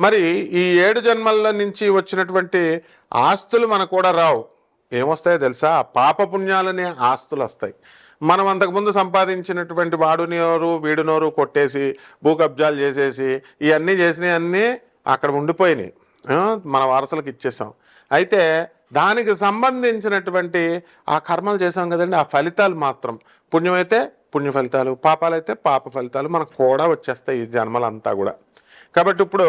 మరి ఈ ఏడు జన్మల నుంచి వచ్చినటువంటి ఆస్తులు మనకు కూడా రావు. ఏమొస్తాయో తెలుసా? పాపపుణ్యాలనే ఆస్తులు వస్తాయి మనం అంతకుముందు సంపాదించినటువంటి వాడు నోరు వీడు నోరు కొట్టేసి భూ కబ్జాలు చేసేసి ఇవన్నీ చేసినవన్నీ అక్కడ ఉండిపోయినాయి. మన వారసులకు ఇచ్చేసాం. అయితే దానికి సంబంధించినటువంటి ఆ కర్మలు చేసాం కదండి. ఆ ఫలితాలు మాత్రం పుణ్యమైతే పుణ్య ఫలితాలు పాపాలైతే పాప ఫలితాలు మనకు కూడా వచ్చేస్తాయి ఈ జన్మలంతా కూడా. కాబట్టి ఇప్పుడు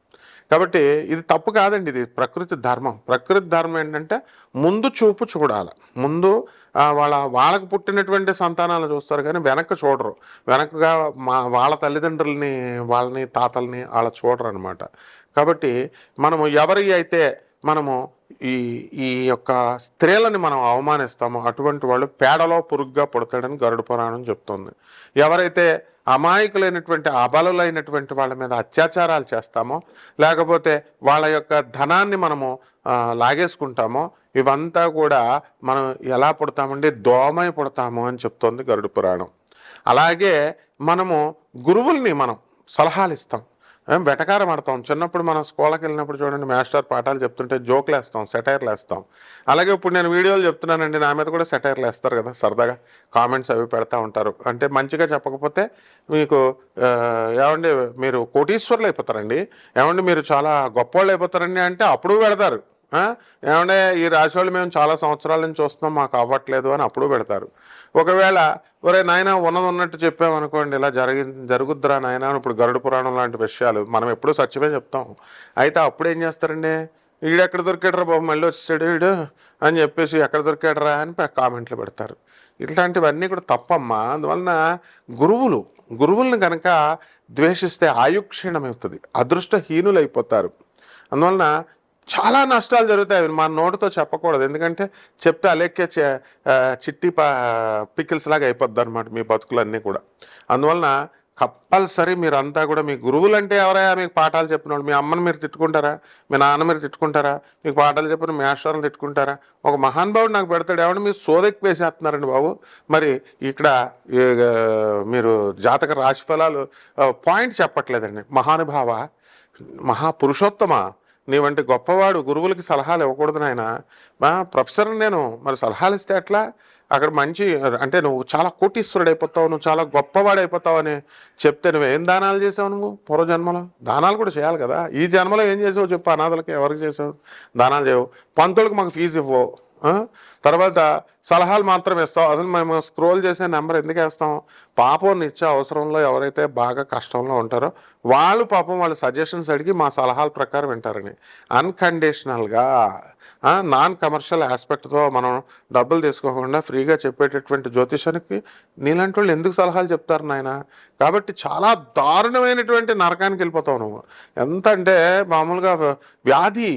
కాబట్టి ఇది తప్పు కాదండి ఇది ప్రకృతి ధర్మం. ప్రకృతి ధర్మం ఏంటంటే ముందు చూపు చూడాలి. ముందు వాళ్ళ వాళ్ళకు పుట్టినటువంటి సంతానాలు చూస్తారు కానీ వెనక్కి చూడరు. వెనకగా మా వాళ్ళ తల్లిదండ్రులని వాళ్ళని తాతల్ని వాళ్ళ చూడరు అనమాట కాబట్టి మనము ఎవరి అయితే మనము ఈ ఈ యొక్క స్త్రీలని మనం అవమానిస్తామో అటువంటి వాళ్ళు పేడలో పురుగ్గా పుడతాడని గరుడ పురాణం చెప్తుంది. ఎవరైతే అమాయకులైనటువంటి అబలులైనటువంటి వాళ్ళ మీద అత్యాచారాలు చేస్తామో లేకపోతే వాళ్ళ యొక్క ధనాన్ని మనము లాగేసుకుంటామో ఇవంతా కూడా మనం ఎలా పుడతామండి? దోమై పుడతాము అని చెప్తోంది గరుడ పురాణం. అలాగే మనము గురువుల్ని మనం సలహాలు ఇస్తాం మేము వెటకారం ఆడతాం. చిన్నప్పుడు మనం స్కూల్కి వెళ్ళినప్పుడు చూడండి మాస్టర్ పాఠాలు చెప్తుంటే జోకులు వేస్తాం సెటైర్లు వేస్తాం. అలాగే ఇప్పుడు నేను వీడియోలు చెప్తున్నానండి నా మీద కూడా సెటైర్లు వేస్తారు కదా సరదాగా కామెంట్స్ అవి పెడతా ఉంటారు. అంటే మంచిగా చెప్పకపోతే మీకు ఏమండి మీరు కోటీశ్వర్లు అయిపోతారండి. ఏమండి మీరు చాలా గొప్పవాళ్ళు అయిపోతారండి అంటే అప్పుడు పెడతారు. ఏమంటే ఈ రాశి వాళ్ళు మేము చాలా సంవత్సరాల నుంచి చూస్తున్నాం మాకు అవ్వట్లేదు అని అప్పుడు పెడతారు. ఒకవేళ ఒరే నాయన ఉన్నది ఉన్నట్టు చెప్పామనుకోండి ఇలా జరిగి జరుగుద్దురా నాయన ఇప్పుడు గరుడ పురాణం లాంటి విషయాలు మనం ఎప్పుడూ సత్యమే చెప్తాం. అయితే అప్పుడు ఏం చేస్తారండి? వీడు ఎక్కడ దొరికాడరా బాబు మళ్ళీ వచ్చాడు వీడు అని చెప్పేసి ఎక్కడ దొరికాడరా అని కామెంట్లు పెడతారు. ఇట్లాంటివన్నీ కూడా తప్పమ్మా. అందువలన గురువులు గురువులను కనుక ద్వేషిస్తే ఆయుక్షీణమవుతుంది అదృష్టహీనులు అయిపోతారు అందువలన చాలా నష్టాలు జరుగుతాయి అవి మన నోటితో చెప్పకూడదు. ఎందుకంటే చెప్తే అలెక్కే చే- చిట్టి పా పికిల్స్ లాగా అయిపోద్ది అనమాట మీ బతుకులన్నీ కూడా. అందువలన కంపల్సరీ మీరంతా కూడా మీ గురువులు అంటే ఎవరైనా మీకు పాఠాలు చెప్పిన మీ అమ్మని మీరు తిట్టుకుంటారా? మీ నాన్న మీరు తిట్టుకుంటారా? మీకు పాఠాలు చెప్పిన మీ ఆశ్వరం తిట్టుకుంటారా? ఒక మహానుభావుడు నాకు పెడతాడు. ఏమన్నా మీరు సోదెక్కి వేసేస్తున్నారండి బాబు? మరి ఇక్కడ మీరు జాతక రాశి ఫలాలు పాయింట్ చెప్పట్లేదండి. మహానుభావ మహాపురుషోత్తమ నీవంటి గొప్పవాడు గురువులకి సలహాలు ఇవ్వకూడదు నాయన. మా ప్రొఫెసర్ నేను మరి సలహాలు ఇస్తే ఎట్లా? అక్కడ మంచి అంటే నువ్వు చాలా కోటీశ్వరుడు అయిపోతావు నువ్వు చాలా గొప్పవాడు అయిపోతావు అని చెప్తే నువ్వేం దానాలు చేసావు నువ్వు పూర్వజన్మలో? దానాలు కూడా చేయాలి కదా. ఈ జన్మలో ఏం చేసావు చెప్పు అనాథలకి ఎవరికి చేసావు? దానాలు చేయవు. పంతులకు మాకు ఫీజు ఇవ్వవు తర్వాత సలహాలు మాత్రం ఇస్తాం అసలు మేము స్క్రోల్ చేసే నెంబర్ ఎందుకు వేస్తాం? పాపం ఇచ్చే అవసరంలో ఎవరైతే బాగా కష్టంలో ఉంటారో వాళ్ళు పాపం వాళ్ళ సజెషన్స్ అడిగి మా సలహాల ప్రకారం వింటారని అన్కండిషనల్గా నాన్ కమర్షియల్ ఆస్పెక్ట్తో మనం డబ్బులు తీసుకోకుండా ఫ్రీగా చెప్పేటటువంటి జ్యోతిషానికి నీలాంటి వాళ్ళు ఎందుకు సలహాలు చెప్తారు నాయన? కాబట్టి చాలా దారుణమైనటువంటి నరకానికి వెళ్ళిపోతావు నువ్వు. ఎంత అంటే మామూలుగా వ్యాధి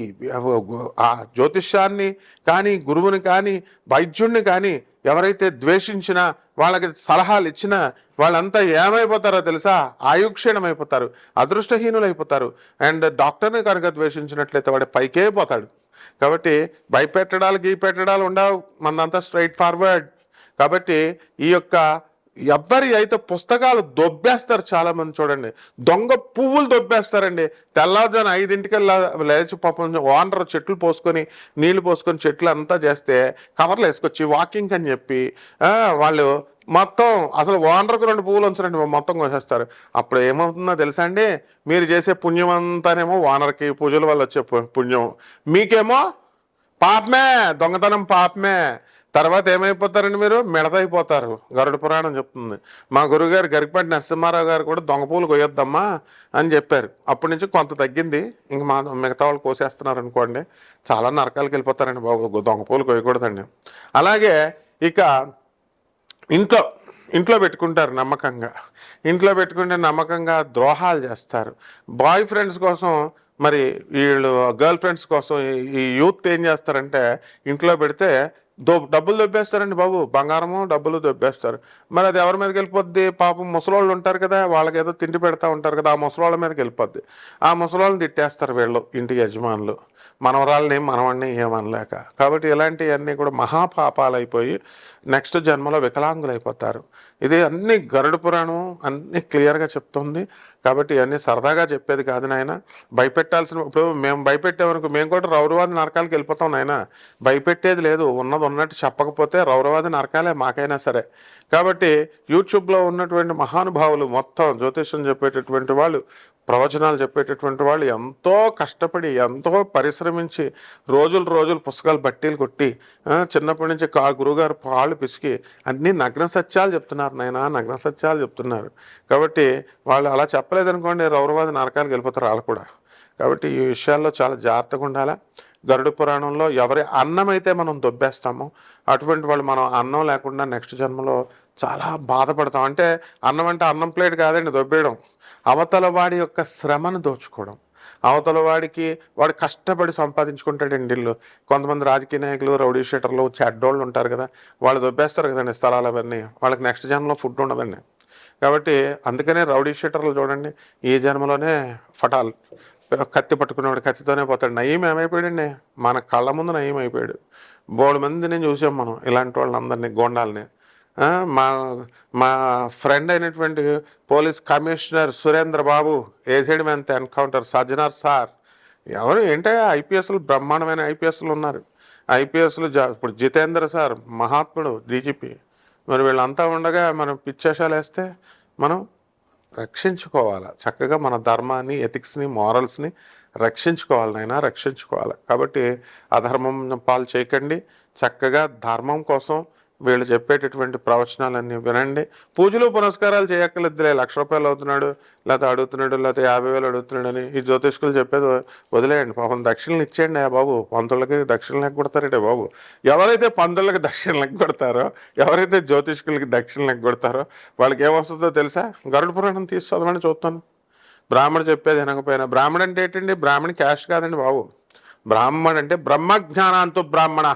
ఆ జ్యోతిష్యాన్ని కానీ గురువుని కానీ వైద్యుడిని కానీ ఎవరైతే ద్వేషించినా వాళ్ళకి సలహాలు ఇచ్చినా వాళ్ళంతా ఏమైపోతారో తెలుసా? ఆయుక్షీణమైపోతారు అదృష్టహీనులు అయిపోతారు అండ్ డాక్టర్ని కనుక ద్వేషించినట్లయితే వాడు పైకే పోతాడు. కాబట్టి భయపెట్టడాలు గీ పెట్టడాలు ఉండవు. మనంతా స్ట్రైట్ ఫార్వర్డ్ కాబట్టి ఈ యొక్క ఎవ్వరి అయితే పుస్తకాలు దొబ్బేస్తారు చాలామంది చూడండి. దొంగ పువ్వులు దొబ్బేస్తారండి. తెల్లవారుజాను ఐదింటికి లేచి పాపం ఓనర్ చెట్లు పోసుకొని నీళ్ళు పోసుకొని చెట్లు అంతా చేస్తే కవర్లు వేసుకొచ్చి వాకింగ్ అని చెప్పి వాళ్ళు మొత్తం అసలు ఓనర్కు రెండు పువ్వులు ఉంచరండి మొత్తం కోసేస్తారు. అప్పుడు ఏమవుతుందో తెలుసా అండి? మీరు చేసే పుణ్యం అంతానేమో ఓనర్కి పూజల వల్ల వచ్చే పుణ్యం. మీకేమో పాపమే దొంగతనం పాపమే. తర్వాత ఏమైపోతారండి మీరు? మిడతైపోతారు. గరుడ పురాణం చెప్తుంది. మా గురుగారు గరికపాటి నరసింహారావు గారు కూడా దొంగ పూలు కొయ్యొద్దమ్మా అని చెప్పారు. అప్పటి నుంచి కొంత తగ్గింది. ఇంక మా మిగతా వాళ్ళు కోసేస్తున్నారు అనుకోండి. చాలా నరకాలకు వెళ్ళిపోతారండి బాబు. దొంగ పూలు కొయ్యకూడదండి. అలాగే ఇక ఇంట్లో ఇంట్లో పెట్టుకుంటారు నమ్మకంగా. ఇంట్లో పెట్టుకుంటే నమ్మకంగా ద్రోహాలు చేస్తారు. బాయ్ ఫ్రెండ్స్ కోసం మరి వీళ్ళు గర్ల్ ఫ్రెండ్స్ కోసం ఈ- యూత్ ఏం చేస్తారంటే ఇంట్లో పెడితే దో డబ్బులు దొబ్బేస్తారండి బాబు. బంగారము డబ్బులు దొబ్బేస్తారు. మరి అది ఎవరి మీదకి వెళ్ళిపోద్ది? పాపం ముసలోళ్ళు ఉంటారు కదా వాళ్ళకి ఏదో తిండి పెడతా ఉంటారు కదా ఆ ముసలోళ్ళ మీదకి వెళ్ళిపోద్ది. ఆ ముసలోళ్ళని తిట్టేస్తారు వీళ్ళు ఇంటి యజమానులు. మనవరాళ్ళని మనవాడిని ఏమనలేక. కాబట్టి ఇలాంటివన్నీ కూడా మహాపాపాలు అయిపోయి నెక్స్ట్ జన్మలో వికలాంగులు అయిపోతారు ఇది అన్ని గరుడ పురాణం అన్ని క్లియర్గా చెప్తుంది. కాబట్టి ఇవన్నీ సరదాగా చెప్పేది కాదు నాయన. భయపెట్టాల్సిన ఇప్పుడు మేము భయపెట్టేవరకు మేము కూడా రౌరవాది నరకాలకు వెళ్ళిపోతాం నాయన. భయపెట్టేది లేదు. ఉన్నది ఉన్నట్టు చెప్పకపోతే రౌరవాది నరకాలే మాకైనా సరే. కాబట్టి యూట్యూబ్లో ఉన్నటువంటి మహానుభావులు మొత్తం జ్యోతిష్యం చెప్పేటటువంటి వాళ్ళు ప్రవచనాలు చెప్పేటటువంటి వాళ్ళు ఎంతో కష్టపడి ఎంతో పరిశ్రమించి రోజులు రోజులు పుస్తకాలు బట్టీలు కొట్టి చిన్నప్పటి నుంచి కా గురుగారు పాళ్ళు పిసికి అన్ని నగ్న సత్యాలు చెప్తున్నారు నాయన నగ్న సత్యాలు చెప్తున్నారు. కాబట్టి వాళ్ళు అలా చెప్పలేదనుకోండి రౌరవాది నరకాలకు వెళ్ళిపోతారు వాళ్ళు కూడా. కాబట్టి ఈ విషయాల్లో చాలా జాగ్రత్తగా ఉండాలా. గరుడ పురాణంలో ఎవరి అన్నం అయితే మనం దొబ్బేస్తామో అటువంటి వాళ్ళు మనం అన్నం లేకుండా నెక్స్ట్ జన్మలో చాలా బాధపడతాం. అంటే అన్నం అంటే అన్నం ప్లేట్ కాదండి దొబ్బేయడం. అవతల వాడి యొక్క శ్రమను దోచుకోవడం. అవతల వాడికి వాడు కష్టపడి సంపాదించుకుంటాడండి ఇల్లు. కొంతమంది రాజకీయ నాయకులు రౌడీ షీటర్లు చెడ్డోళ్ళు ఉంటారు కదా వాళ్ళు దొబ్బేస్తారు కదండి స్థలాలు అవన్నీ. వాళ్ళకి నెక్స్ట్ జన్మలో ఫుడ్ ఉండదండి. కాబట్టి అందుకనే రౌడీ షీటర్లు చూడండి ఈ జన్మలోనే ఫటాల్. కత్తి పట్టుకునేవాడు కత్తితోనే పోతాడు. నయం ఏమైపోయాడండి? మన కళ్ళ ముందు నయం అయిపోయాడు. బోడు నేను చూసాం మనం ఇలాంటి వాళ్ళందరినీ గోండాలని. మా మా ఫ్రెండ్ అయినటువంటి పోలీస్ కమిషనర్ సురేంద్ర బాబు ఏసైడ్ మెంత్ ఎన్కౌంటర్ సజ్జనార్ సార్. ఎవరు? ఏంటో ఐపీఎస్లు బ్రహ్మాండమైన ఐపీఎస్లు ఉన్నారు. ఐపీఎస్లు జా ఇప్పుడు జితేంద్ర సార్ మహాత్ముడు డీజీపీ మరి వీళ్ళంతా ఉండగా మనం పిచ్చేషాలు వేస్తే మనం రక్షించుకోవాలి? చక్కగా మన ధర్మాన్ని ఎథిక్స్ని మారల్స్ని రక్షించుకోవాలి నైనా రక్షించుకోవాలి. కాబట్టి అధర్మం పాలు చేయకండి. చక్కగా ధర్మం కోసం వీళ్ళు చెప్పేటటువంటి ప్రవచనాలన్నీ వినండి. పూజలు పునస్కారాలు చేయక్కర్లేదులే. లక్ష రూపాయలు అవుతున్నాడు లేకపోతే అడుగుతున్నాడు లేకపోతే యాభై వేలు అడుగుతున్నాడని ఈ జ్యోతిష్కులు చెప్పేది వదిలేయండి. పాపం దక్షిణలు ఇచ్చేయండి ఆ బాబు. పంతులకి దక్షిణ కొడతారంటే బాబు. ఎవరైతే పంతులకి దక్షిణ కొడతారో ఎవరైతే జ్యోతిష్కులకి దక్షిణ కొడతారో వాళ్ళకి ఏమొస్తుందో తెలుసా? గరుడ పురాణం తీసి చదవని చూస్తాను. బ్రాహ్మడు చెప్పేది వినకపోయినా. బ్రాహ్మడు అంటే ఏంటండి? బ్రాహ్మణి క్యాష్ కాదండి బాబు. బ్రాహ్మణ్ అంటే బ్రహ్మజ్ఞానాంతో బ్రాహ్మణ.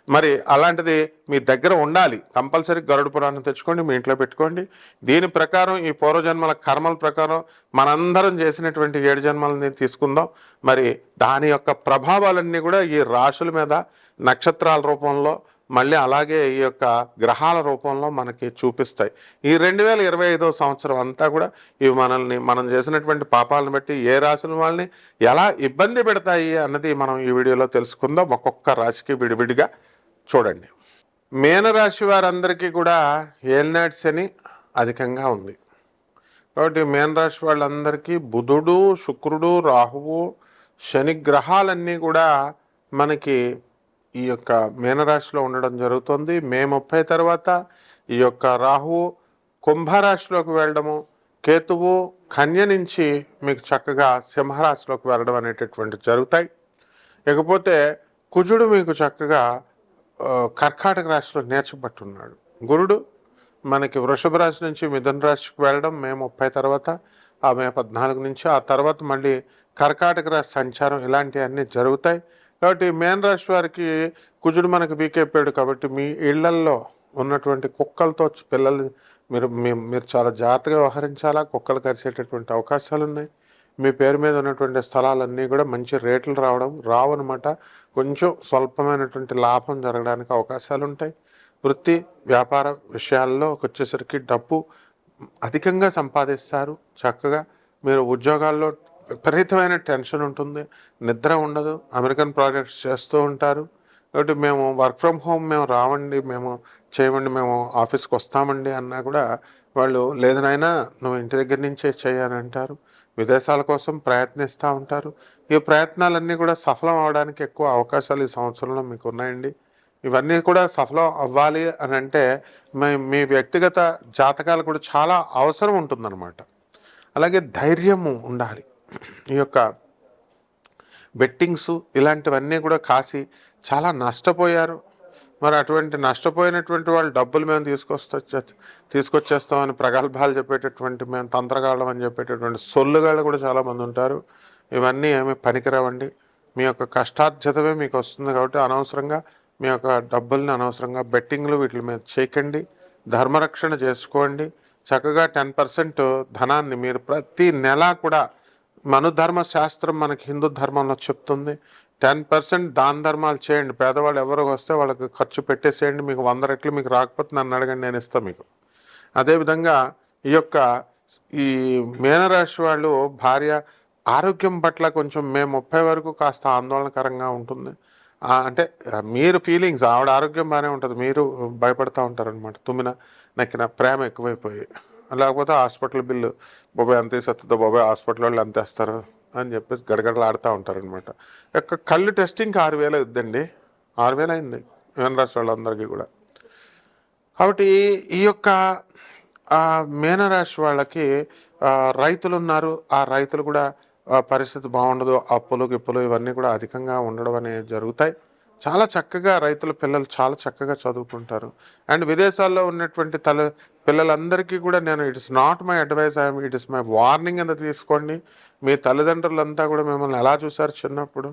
మరి అలాంటిది మీ దగ్గర ఉండాలి. కంపల్సరీ గరుడ పురాణం తెచ్చుకోండి మీ ఇంట్లో పెట్టుకోండి. దీని ప్రకారం ఈ పూర్వజన్మల కర్మల ప్రకారం మనందరం చేసినటువంటి ఏడు జన్మలని తీసుకుందాం. మరి దాని యొక్క ప్రభావాలన్నీ కూడా ఈ రాశుల మీద నక్షత్రాల రూపంలో మళ్ళీ అలాగే ఈ యొక్క గ్రహాల రూపంలో మనకి చూపిస్తాయి. ఈ రెండు వేల ఇరవై ఐదో సంవత్సరం అంతా కూడా ఇవి మనల్ని మనం చేసినటువంటి పాపాలను బట్టి ఏ రాశుల వాళ్ళని ఎలా ఇబ్బంది పెడతాయి అన్నది మనం ఈ వీడియోలో తెలుసుకుందాం. ఒక్కొక్క రాశికి విడివిడిగా. చూడండి. మీనరాశి వారందరికీ కూడా ఏల్నాటి శని అధికంగా ఉంది. కాబట్టి మీనరాశి వాళ్ళందరికీ బుధుడు శుక్రుడు రాహువు శని గ్రహాలన్నీ కూడా మనకి ఈ యొక్క మీనరాశిలో ఉండడం జరుగుతుంది. మే ముప్పై తర్వాత ఈ యొక్క రాహువు కుంభరాశిలోకి వెళ్ళడము కేతువు కన్య నుంచి మీకు చక్కగా సింహరాశిలోకి వెళ్ళడం అనేటటువంటి జరుగుతాయి. ఇకపోతే కుజుడు మీకు చక్కగా కర్కాటక రాశిలో నేర్చబట్టున్నాడు గురుడు మనకి వృషభ రాశి నుంచి మిథున రాశికి వెళ్ళడం మే ముప్పై తర్వాత ఆ మే పద్నాలుగు నుంచి ఆ తర్వాత మళ్ళీ కర్కాటక రాశి సంచారం ఇలాంటివన్నీ జరుగుతాయి. కాబట్టి మేన్ రాశి వారికి కుజుడు మనకి వీక్ అయిపోయాడు కాబట్టి మీ ఇళ్ళల్లో ఉన్నటువంటి కుక్కలతో పిల్లలు మీరు మీరు చాలా జాగ్రత్తగా వ్యవహరించాలా? కుక్కలు కరిచేటటువంటి అవకాశాలు ఉన్నాయి మీ పేరు మీద ఉన్నటువంటి స్థలాలన్నీ కూడా మంచి రేట్లు రావడం రావనమాట. కొంచెం స్వల్పమైనటువంటి లాభం జరగడానికి అవకాశాలు ఉంటాయి వృత్తి వ్యాపార విషయాల్లో వచ్చేసరికి డబ్బు అధికంగా సంపాదిస్తారు. చక్కగా మీరు ఉద్యోగాల్లో విపరీతమైన టెన్షన్ ఉంటుంది నిద్ర ఉండదు అమెరికన్ ప్రాజెక్ట్స్ చేస్తూ ఉంటారు. కాబట్టి మేము వర్క్ ఫ్రమ్ హోమ్ మేము రావండి మేము చేయమండి మేము ఆఫీస్కి వస్తామండి అన్నా కూడా వాళ్ళు లేదనైనా నువ్వు ఇంటి దగ్గర నుంచే చేయాలంటారు అంటారు. విదేశాల కోసం ప్రయత్నిస్తూ ఉంటారు. ఈ ప్రయత్నాలన్నీ కూడా సఫలం అవడానికి ఎక్కువ అవకాశాలు ఈ సంవత్సరంలో మీకు ఉన్నాయండి. ఇవన్నీ కూడా సఫలం అవ్వాలి అని అంటే మీ మీ వ్యక్తిగత జాతకాలు కూడా చాలా అవసరం ఉంటుందన్నమాట. అలాగే ధైర్యము ఉండాలి. ఈ యొక్క బెట్టింగ్స్ ఇలాంటివన్నీ కూడా కాసి చాలా నష్టపోయారు. మరి అటువంటి నష్టపోయినటువంటి వాళ్ళు డబ్బులు మేము తీసుకొస్తా తీసుకొచ్చేస్తామని ప్రగల్భాలు చెప్పేటటువంటి మేము తంత్రగాళ్ళం అని చెప్పేటటువంటి సొల్లుగాళ్ళు కూడా చాలామంది ఉంటారు. ఇవన్నీ ఏమి పనికిరావండి. మీ యొక్క కష్టార్జితమే మీకు వస్తుంది కాబట్టి అనవసరంగా మీ యొక్క డబ్బుల్ని అనవసరంగా బెట్టింగ్లు వీటి మీద చేయకండి. ధర్మరక్షణ చేసుకోండి. చక్కగా టెన్ పర్సెంట్ ధనాన్ని మీరు ప్రతి నెల కూడా మనుధర్మ శాస్త్రం మనకి హిందూ ధర్మంలో చెప్తుంది. టెన్ పర్సెంట్ దాన ధర్మాలు చేయండి. పేదవాళ్ళు ఎవరు వస్తే వాళ్ళకి ఖర్చు పెట్టేసేయండి. మీకు వంద రెట్లు మీకు రాకపోతే నన్ను అడగండి నేను ఇస్తాను మీకు. అదేవిధంగా ఈ యొక్క ఈ మీనరాశి వాళ్ళు భార్య ఆరోగ్యం పట్ల కొంచెం మే ముప్పై వరకు కాస్త ఆందోళనకరంగా ఉంటుంది. అంటే మీరు ఫీలింగ్స్ ఆవిడ ఆరోగ్యం బాగానే ఉంటుంది. మీరు భయపడుతూ ఉంటారనమాట తుమ్మిన నక్కిన ప్రేమ ఎక్కువైపోయి. లేకపోతే హాస్పిటల్ బిల్లు బాబాయ్ అంత వేసేస్తుందో బాబాయ్? హాస్పిటల్ వాళ్ళు అంతేస్తారు అని చెప్పేసి గడగడలాడుతూ ఉంటారనమాట యొక్క కళ్ళు టెస్టింగ్కి ఆరు వేలు అవుద్దండి ఆరు వేలు అయింది మీనరాశి వాళ్ళందరికీ కూడా. కాబట్టి ఈ యొక్క ఆ, మీనరాశి వాళ్ళకి రైతులు ఉన్నారు. ఆ రైతులు కూడా పరిస్థితి బాగుండదు. అప్పులు గిప్పులు ఇవన్నీ కూడా అధికంగా ఉండడం అనేవి జరుగుతాయి. చాలా చక్కగా రైతుల పిల్లలు చాలా చక్కగా చదువుకుంటారు. అండ్ విదేశాల్లో ఉన్నటువంటి తల పిల్లలందరికీ కూడా నేను it's not my advice I'm it is my warning అని తీసుకోండి. మీ తల్లిదండ్రులంతా కూడా మిమ్మల్ని ఎలా చూశారు చిన్నప్పుడు?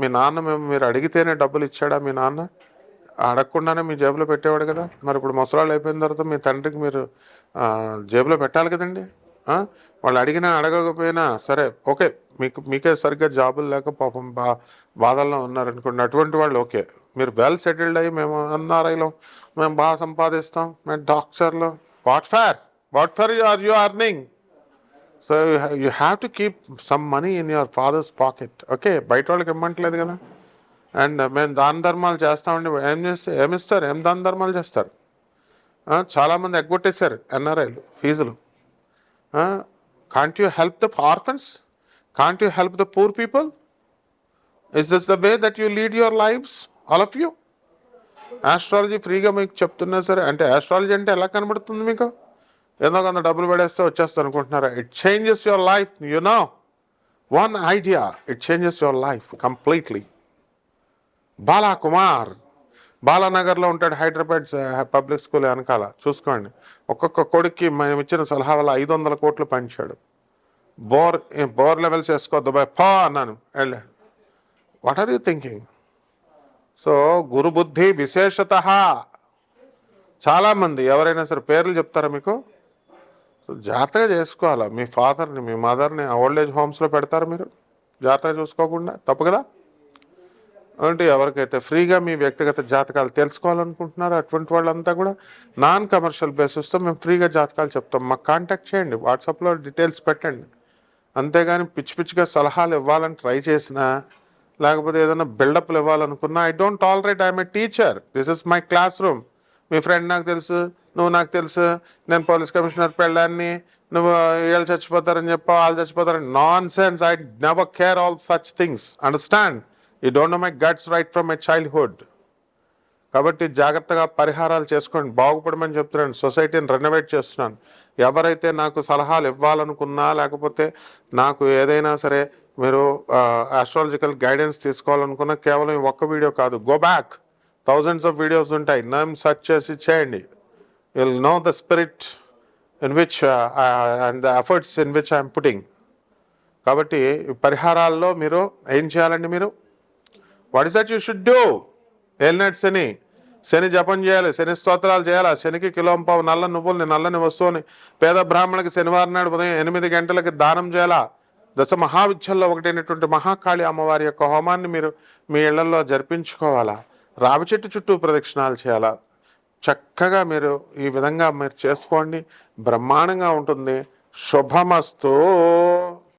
మీ నాన్న మేము మీరు అడిగితేనే డబ్బులు ఇచ్చాడా మీ నాన్న? అడగకుండానే మీ జేబులో పెట్టేవాడు కదా. మరి ఇప్పుడు ముసలాళ్ళు అయిపోయిన తర్వాత మీ తండ్రికి మీరు జేబులో పెట్టాలి కదండి? వాళ్ళు అడిగినా అడగకపోయినా సరే ఓకే మీకు మీకే సరిగ్గా జాబులు లేక పాపం బా బాధల్లో ఉన్నారనుకోండి అటువంటి వాళ్ళు ఓకే. మీరు వెల్ సెటిల్డ్ అయ్యి మేము ఎన్ఆర్ఐలో మేము బాగా సంపాదిస్తాం. మేము డాక్టర్లు. What fair? What fair you are you earning? So you have to keep some money in your father's pocket okay బయట వాళ్ళకి ఇవ్వట్లేదు కదా? అండ్ uh, మేము దాన ధర్మాలు చేస్తామండి ఏం చేస్తే ఏమిస్తారు ఏం దాన ధర్మాలు చేస్తారు? చాలామంది ఎగ్గొట్టేశారు ఎన్ఆర్ఐలు ఫీజులు. Can't you help the orphans can't you help the poor people is this the way that you lead your lifes all of you astrology ఫ్రీగా మీకు చెప్తున్నా సరే అంటే ఆస్ట్రాలజీ అంటే ఎలా కనబడుతుంది మీకు? ఏదో కొంత డబ్బులు పడేస్తే వచ్చేస్తాను అనుకుంటున్నారా? It changes your life you know one idea it changes your life completely Bala Kumar బాలానగర్లో ఉంటాడు హైదరాబాద్ పబ్లిక్ స్కూల్ వెనకాల. చూసుకోండి. ఒక్కొక్క కొడుక్కి మేము ఇచ్చిన సలహా వల్ల ఐదు వందల కోట్లు పంచాడు. బోర్ బోర్ లెవెల్స్ వేసుకోవద్దు బాయ్ పా అన్నాను. వెళ్ళాడు what are you thinking so గురుబుద్ధి విశేషత. చాలామంది ఎవరైనా సరే పేర్లు చెప్తారా మీకు? సో జాగ్రత్తగా చేసుకోవాలా? మీ ఫాదర్ని మీ మదర్ని ఓల్డ్ ఏజ్ హోమ్స్లో పెడతారు మీరు? జాగ్రత్తగా చూసుకోకుండా? తప్పు కదా? అంటే ఎవరికైతే ఫ్రీగా మీ వ్యక్తిగత జాతకాలు తెలుసుకోవాలనుకుంటున్నారో అటువంటి వాళ్ళంతా కూడా నాన్ కమర్షియల్ బేసిస్తో మేము ఫ్రీగా జాతకాలు చెప్తాం. మాకు కాంటాక్ట్ చేయండి. వాట్సాప్లో డీటెయిల్స్ పెట్టండి. అంతేగాని పిచ్చి పిచ్చిగా సలహాలు ఇవ్వాలని ట్రై చేసినా లేకపోతే ఏదైనా బిల్డప్లు ఇవ్వాలనుకున్నా I don't tolerate I'm a teacher this is my class room friend నాకు తెలుసు నువ్వు నాకు తెలుసు నేను పోలీస్ కమిషనర్ పెళ్ళాన్ని నువ్వు వీళ్ళు చచ్చిపోతారని చెప్పావు వాళ్ళు చచ్చిపోతారని nonsense I never care all such things understand I don't know my guts right from my childhood కాబట్టి జాగ్రత్తగా పరిహారాలు చేసుకోండి బాగుపడమని చెప్తున్నాను సొసైటీని రెనోవేట్ చేస్తున్నాను. ఎవరైతే నాకు సలహాలు ఇవ్వాలనుకున్నా లేకపోతే నాకు ఏదైనా సరే మీరు ఆస్ట్రాలజికల్ గైడెన్స్ తీసుకోవాలనుకున్నా కేవలం ఒక్క వీడియో కాదు. Go back thousands of videos ఉంటాయి. నేమ్ సెర్చ్ చేసి చేయండి. Will know the spirit in which and the efforts in which I'm putting కాబట్టి పరిహారాల్లో మీరు ఏం చేయాలండి మీరు? What is that you should do ఏలినట్ Shani. Shani జపం చేయాలి శని స్తోత్రాలు చేయాలి. శనికి కిలోంపావు నల్ల నువ్వుల్ని నల్లని వస్తువుని పేద బ్రాహ్మణులకి శనివారం నాడు ఉదయం ఎనిమిది గంటలకి దానం చేయాలా? దశ మహావిద్యల్లో ఒకటైనటువంటి మహాకాళి అమ్మవారి యొక్క హోమాన్ని మీరు మీ ఇళ్ళలో జరిపించుకోవాలా? రావి చెట్టు చుట్టూ ప్రదక్షిణాలు చేయాలా? చక్కగా మీరు ఈ విధంగా మీరు చేసుకోండి. బ్రహ్మాండంగా ఉంటుంది. శుభమస్తు.